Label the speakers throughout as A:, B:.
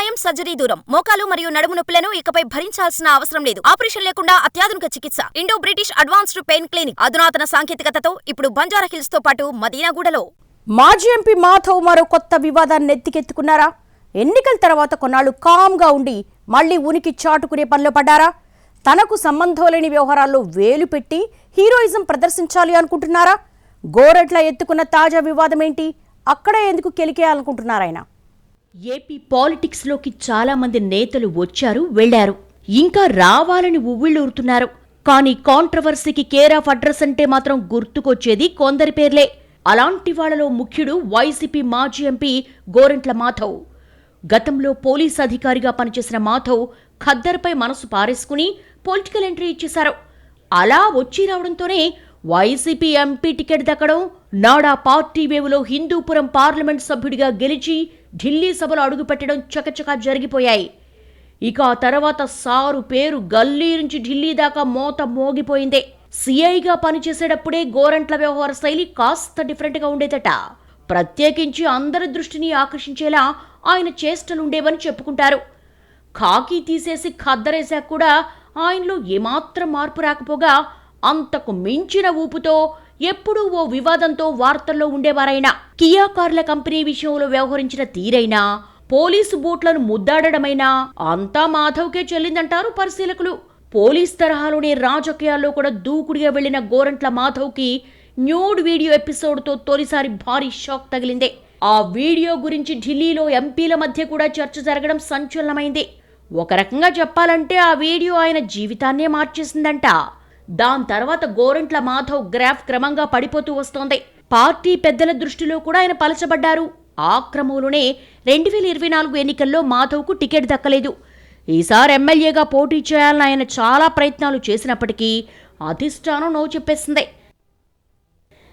A: గాయం సర్జరీ దూరం. మోకాలు మరియు నడుము నొప్పులను ఇకపై భరించాల్సిన అవసరం లేదు. ఆపరేషన్ లేకుండా అత్యాధునిక చికిత్స. Indo British advanced pain clinic. అధునాతన సాంకేతికతతో ఇప్పుడు బంజారా హిల్స్తో పాటు మదీనాగూడలో.
B: మాజీ ఎంపీ మాధవ్ మరో కొత్త వివాదాన్ని ఎత్తికెత్తుకున్నారా? ఎన్నికల తర్వాత కొన్నాళ్ళు కామ్గా ఉండి మళ్ళీ ఉనికి చాటుకునే పనిలో పడ్డారా? తనకు సంబంధం లేని వ్యవహారాల్లో వేలు పెట్టి హీరోయిజం ప్రదర్శించాలి అనుకుంటున్నారా? గోరెట్ల ఎత్తుకున్న తాజా వివాదం ఏంటి అక్కడే ఎందుకు కెలికేయాలనుకుంటున్నారాయన?
C: ఏపీ పాలిటిక్స్లోకి చాలా మంది నేతలు వచ్చారు వెళ్ళారు ఇంకా రావాలని ఉవ్విళ్ళూరుతున్నారు. కానీ కాంట్రవర్సీకి కేర్ ఆఫ్ అడ్రస్ అంటే మాత్రం గుర్తుకొచ్చేది కొందరి పేర్లే. అలాంటి వాళ్ళలో ముఖ్యుడు వైసీపీ మాజీ ఎంపీ గోరంట్ల మాధవ్. గతంలో పోలీస్ అధికారిగా పనిచేసిన మాధవ్ ఖద్దర్పై మనసు పారేసుకుని పొలిటికల్ ఎంట్రీ ఇచ్చేశారు. అలా వచ్చి రావడంతోనే వైసీపీ ఎంపీ టికెట్ దక్కడం నాడా పార్టీ వేవులో హిందూపురం పార్లమెంట్ సభ్యుడిగా గెలిచి ఢిల్లీ సభలో అడుగుపెట్టడం చకచకా జరిగిపోయాయి. ఇక ఆ తర్వాత సారు పేరు గల్లీ నుంచి ఢిల్లీ దాకా మోత మోగిపోయిందే. సిఐగా పనిచేసేటప్పుడే గోరంట్ల వ్యవహార శైలి కాస్త డిఫరెంట్గా ఉండేదట. ప్రత్యేకించి అందరి దృష్టిని ఆకర్షించేలా ఆయన చేష్టలుండేవని చెప్పుకుంటారు. ఖాకీ తీసేసి ఖద్దరేశాక కూడా ఆయనలో ఏమాత్రం మార్పు రాకపోగా అంతకు మించిన ఊపుతో ఎప్పుడూ ఓ వివాదంతో వార్తల్లో ఉండేవారైనా. కియా కార్ల కంపెనీ విషయంలో వ్యవహరించిన తీరైనా పోలీసు బూట్లను ముద్దాడమైనా అంతా మాధవ్కే చెల్లిందంటారు పరిశీలకులు. పోలీస్ తరహాలోనే రాజకీయాల్లో కూడా దూకుడిగా వెళ్ళిన గోరంట్ల మాధవ్కి న్యూడ్ వీడియో ఎపిసోడ్తో తొలిసారి భారీ షాక్ తగిలిందే. ఆ వీడియో గురించి ఢిల్లీలో ఎంపీల మధ్య కూడా చర్చ జరగడం సంచలనమైంది. ఒక రకంగా చెప్పాలంటే ఆ వీడియో ఆయన జీవితాన్నే మార్చేసిందంట. దాని తర్వాత గోరంట్ల మాధవ్ గ్రాఫ్ క్రమంగా పడిపోతూ వస్తోంది. పార్టీ పెద్దల దృష్టిలో కూడా ఆయన పలచబడ్డారు. ఆ క్రమంలోనే రెండు వేల ఇరవై నాలుగు ఎన్నికల్లో మాధవ్కు టికెట్ దక్కలేదు. ఈసారి ఎమ్మెల్యేగా పోటీ చేయాలని ఆయన చాలా ప్రయత్నాలు చేసినప్పటికీ అధిష్టానం నో చెప్పేసింది.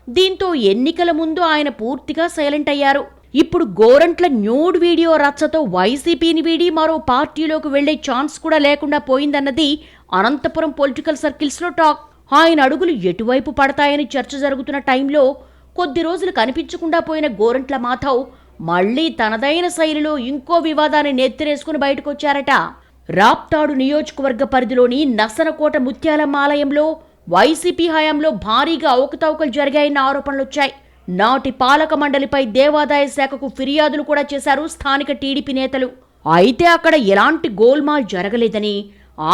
C: దీంతో ఎన్నికల ముందు ఆయన పూర్తిగా సైలెంట్ అయ్యారు. ఇప్పుడు గోరంట్ల న్యూడ్ వీడియో రచ్చతో వైసీపీని వీడి మరో పార్టీలోకి వెళ్ళే ఛాన్స్ కూడా లేకుండా పోయిందన్నది అనంతపురం పొలిటికల్ సర్కిల్స్లో టాక్. ఆయన అడుగులు ఎటువైపు పడతాయని చర్చ జరుగుతున్న టైంలో కొద్ది రోజులు కనిపించకుండా పోయిన గోరంట్ల మాధవ్ మళ్ళీ తనదైన శైలిలో ఇంకో వివాదాన్ని నెత్తిరేసుకుని బయటకొచ్చారట. రాప్తాడు నియోజకవర్గ పరిధిలోని నసనకోట ముత్యాలమ్మ ఆలయంలో వైసీపీ హయాంలో భారీగా అవకతవకలు జరిగాయన్న ఆరోపణలొచ్చాయి. నాటి పాలక మండలిపై దేవాదాయ శాఖకు ఫిర్యాదులు కూడా చేశారు స్థానిక టీడీపీ నేతలు. అయితే అక్కడ ఎలాంటి గోల్మాల్ జరగలేదని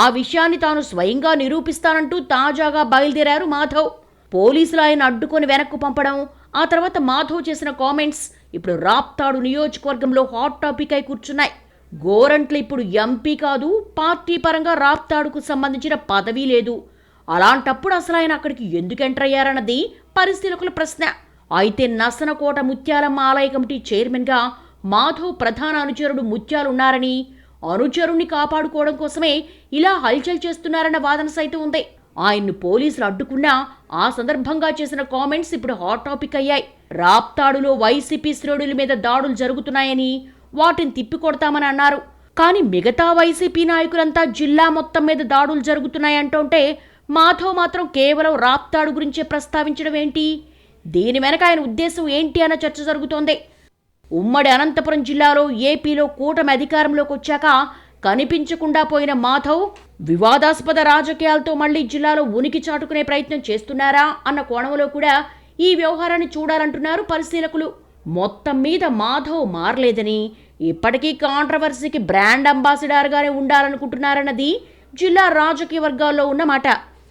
C: ఆ విషయాన్ని తాను స్వయంగా నిరూపిస్తానంటూ తాజాగా బయలుదేరారు మాధవ్. పోలీసులు ఆయన అడ్డుకొని వెనక్కు పంపడం ఆ తర్వాత మాధవ్ చేసిన కామెంట్స్ ఇప్పుడు రాప్తాడు నియోజకవర్గంలో హాట్ టాపిక్ అయి కూర్చున్నాయి. గోరంట్లు ఇప్పుడు ఎంపీ కాదు పార్టీ పరంగా రాప్తాడుకు సంబంధించిన పదవీ లేదు. అలాంటప్పుడు అసలు ఆయన అక్కడికి ఎందుకు ఎంటర్ అయ్యారన్నది పరిశీలకుల ప్రశ్న. అయితే నసనకోట ముత్యాలమ్మ ఆలయ కమిటీ చైర్మన్గా మాధవ్ ప్రధాన అనుచరుడు ముత్యాలున్నారని అనుచరుణ్ణి కాపాడుకోవడం కోసమే ఇలా హల్చల్ చేస్తున్నారన్న వాదన సైతం ఉంది. ఆయన్ను పోలీసులు అడ్డుకున్నా ఆ సందర్భంగా చేసిన కామెంట్స్ ఇప్పుడు హాట్ టాపిక్ అయ్యాయి. రాప్తాడులో వైసీపీ శ్రేణుల మీద దాడులు జరుగుతున్నాయని వాటిని తిప్పికొడతామని అన్నారు. కానీ మిగతా వైసీపీ నాయకులంతా జిల్లా మొత్తం మీద దాడులు జరుగుతున్నాయంటుంటే మాధవ్ మాత్రం కేవలం రాప్తాడు గురించే ప్రస్తావించడం ఏంటి? దీని వెనక ఆయన ఉద్దేశం ఏంటి అన్న చర్చ జరుగుతోంది. ఉమ్మడి అనంతపురం జిల్లాలో ఏపీలో కూటమి అధికారంలోకి వచ్చాక కనిపించకుండా పోయిన మాధవ్ వివాదాస్పద రాజకీయాలతో మళ్ళీ జిల్లాలో ఉనికి చాటుకునే ప్రయత్నం చేస్తున్నారా అన్న కోణంలో కూడా ఈ వ్యవహారాన్ని చూడాలంటున్నారు పరిశీలకులు. మొత్తం మీద మాధవ్ మారలేదని ఇప్పటికీ కాంట్రవర్సీకి బ్రాండ్ అంబాసిడర్గానే ఉండాలనుకుంటున్నారన్నది జిల్లా రాజకీయ వర్గాల్లో ఉన్న మాట.